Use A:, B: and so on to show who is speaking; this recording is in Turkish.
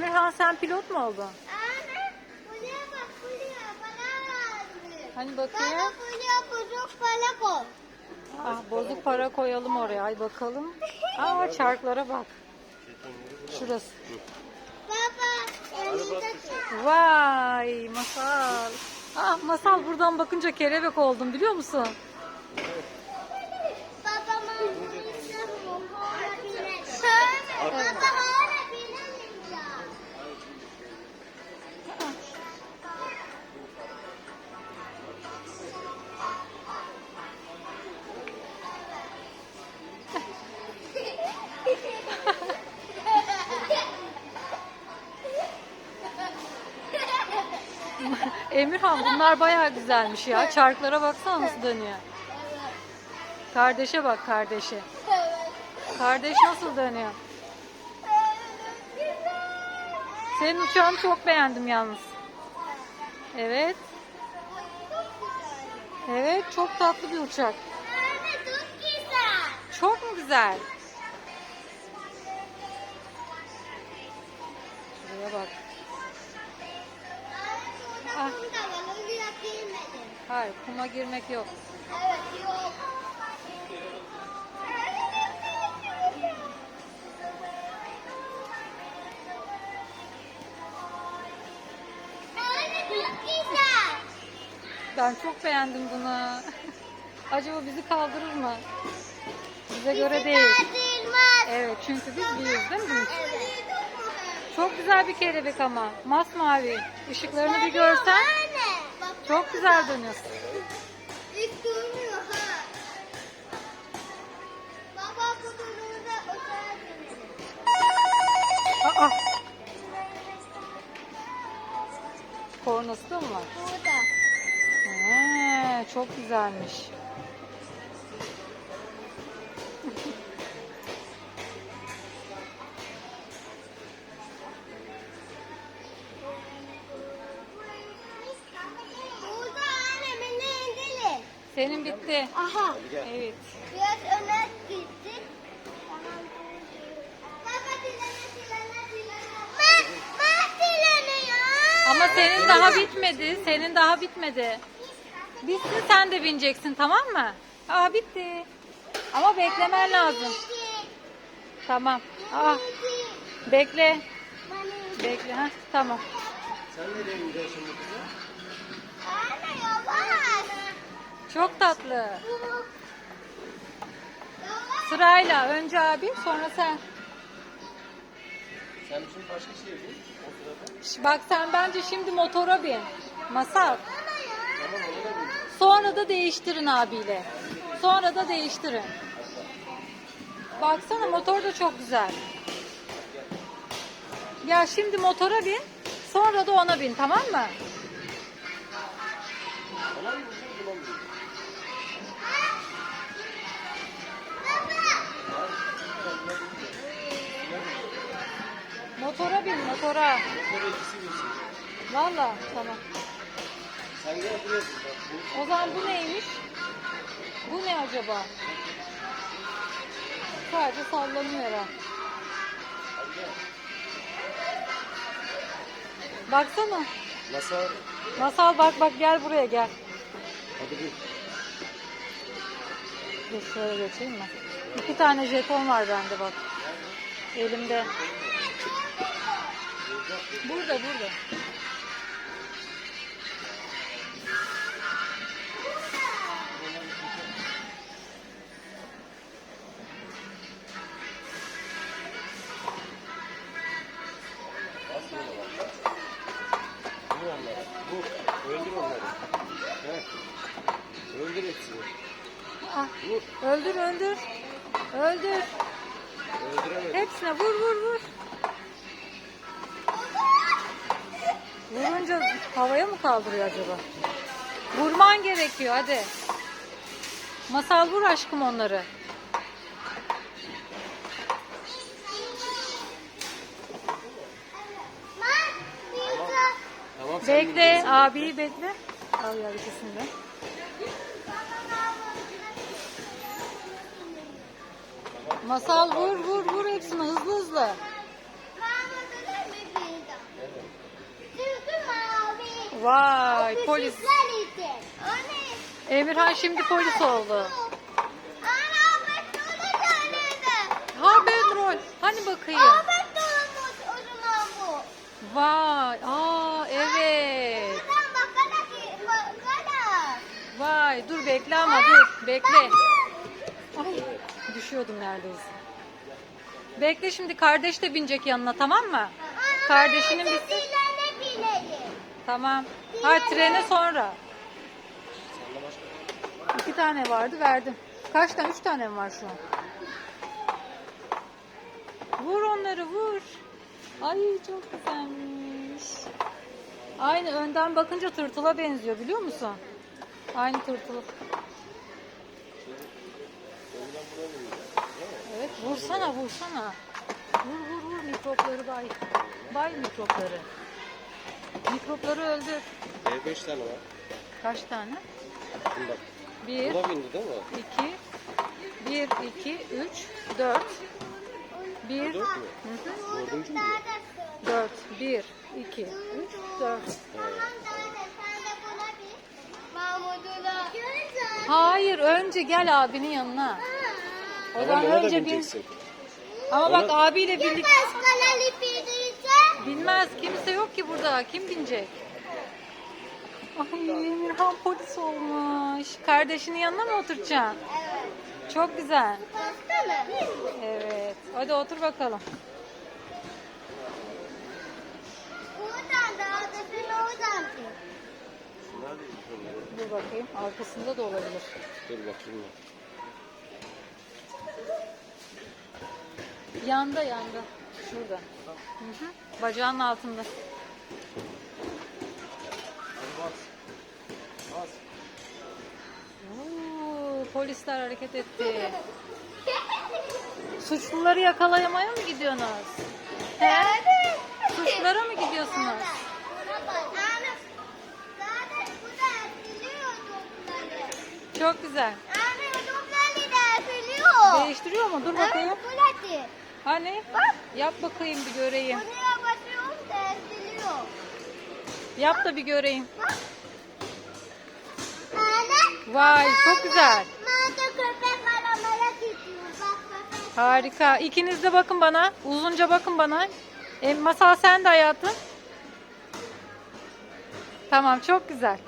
A: Emirhan sen pilot mu oldun?
B: Anne, buraya bak buraya. Bana lazım.
A: Hani
B: Bana
A: bakayım.
B: buraya bozuk para koy.
A: Ah bozuk para koyalım oraya. Ay bakalım. Aa çarklara bak. Şurası.
B: Baba, elinde.
A: Vay masal. Ah masal buradan bakınca kelebek oldum biliyor musun? Emirhan bunlar bayağı güzelmiş ya. Çarklara baksana nasıl dönüyor. Kardeşe bak kardeşe. Kardeş nasıl dönüyor? Senin uçağını çok beğendim yalnız. Evet. Evet çok tatlı bir uçak.
B: Çok
A: mu güzel? Şuraya bak. Ah.
B: Burada girmedim.
A: Hayır kuma girmek yok.
B: Evet yok.
A: Ben çok beğendim bunu. Acaba bizi kaldırır mı? Bize göre değil.
B: Kaldırmaz.
A: Evet çünkü biz büyüğüz değil mi?
B: Evet.
A: Çok güzel bir kelebek ama. Masmavi. Işıklarını bir görsen çok güzel dönüyorsun.
B: Hiç durmuyor ha. Baba durumda otağa dönelim.
A: Aa. Kornası da mı var?
B: Burada.
A: He, çok güzelmiş. Senin bitti.
B: Aha.
A: Evet.
B: Biraz öne dileniyorum.
A: Ama senin daha bitmedi. Senin daha bitmedi. Bitsin sen de bineceksin tamam mı? Aa bitti. Ama beklemen lazım. Tamam. Aa bekle. Bekle ha tamam.
C: Sen nereye gidiyorsun
A: Çok tatlı. Sırayla önce abi sonra sen.
C: Sen bizim başka şeye bin. O sırada.
A: Ş- Bak sen bence şimdi motora bin. Masal.
C: Tamam.
A: Sonra da değiştirin abiyle. Sonra da değiştirin. Baksana motor da çok güzel. Ya şimdi motora bin. Sonra da ona bin tamam mı?
C: Buna mı Binsin.
A: Valla tamam.
C: Sen gel buraya. Bak
A: O zaman bu neymiş? Bu ne acaba? Sadece sallanıyor
C: gel.
A: Baksana.
C: Masa.
A: Masal bak bak gel buraya gel.
C: Hadi bin.
A: Dur şöyle geçeyim mi? İki tane jeton var bende bak. Elimde. Burada burada.
C: Öldür onları. He. Öldür hepsini.
A: Ah,
C: Vur.
A: öldür öldür. Öldür.
C: Öldüremedim.
A: Hepsine vur vur vur. Vurunca havaya mı kaldırıyor acaba? Vurman gerekiyor hadi. Masal vur aşkım onları. Bekle
C: bineceksin.
A: abiyi bekle. Al ya ikisini de. Masal vur vur vur hepsini hızlı hızlı. Vay polis. Emirhan şimdi polis oldu. Ha petrol. Hani bakayım. Vay. Aa evet. Vay dur bekle ama dur. Bekle. Ay düşüyordum neredeyse. Bekle şimdi kardeş de binecek yanına tamam mı? Kardeşinin bitsin. Tamam. Ha trene sonra. İki tane vardı verdim. Kaç tane? Üç tane mi var şu an? Vur onları vur. Ay çok güzelmiş. Aynı önden bakınca tırtıla benziyor biliyor musun? Aynı tırtılı. Evet vursana vursana. Vur vur vur mikropları bay. Bay mikropları. Mikropları öldür.
C: E, beş tane var.
A: Kaç tane?
C: Bak.
A: Bir,
C: Bu da bindi değil mi?
A: iki, bir, iki, üç, dört. Bir,
C: Dört mü?
A: Hı hı.
C: Dördüncü mü? bu?
A: dört. Bir, iki, üç, dört.
B: Buna.
A: Hayır önce gel abinin yanına. O
C: Tamam
A: zaman
C: ona da
A: önce bin.
C: bineceksin.
A: Ama bak
C: Ona-
A: abiyle birlikte.
B: başkaları?
A: Bilmez kimse yok ki burada. Kim binecek? Ay Emirhan polis olmuş. Kardeşinin yanına mı oturacaksın?
B: Evet.
A: Çok güzel. Evet. Hadi otur bakalım.
B: Buradan da adasını oradan
C: bunları?
A: Dur bakayım. Arkasında da olabilir.
C: Dur bakayım.
A: Yanda yanda. Şurada. Hı hı. Bacağının altında.
C: Bas. Bas.
A: Oo, polisler hareket etti. Suçluları yakalamaya mı gidiyorsunuz? He? Suçlara mı gidiyorsunuz? Çok güzel. Değiştiriyor mu? Dur bakayım. Hani?
B: Bak.
A: Yap bakayım bir göreyim.
B: Buraya basıyorum da.
A: Yap da bir göreyim.
B: Bak. Ana.
A: Vay çok güzel.
B: Mağda köpek aramaya gidiyor. Bak köpek.
A: Harika. İkiniz de bakın bana. Uzunca bakın bana. E, masal sen de hayatım. Tamam çok güzel.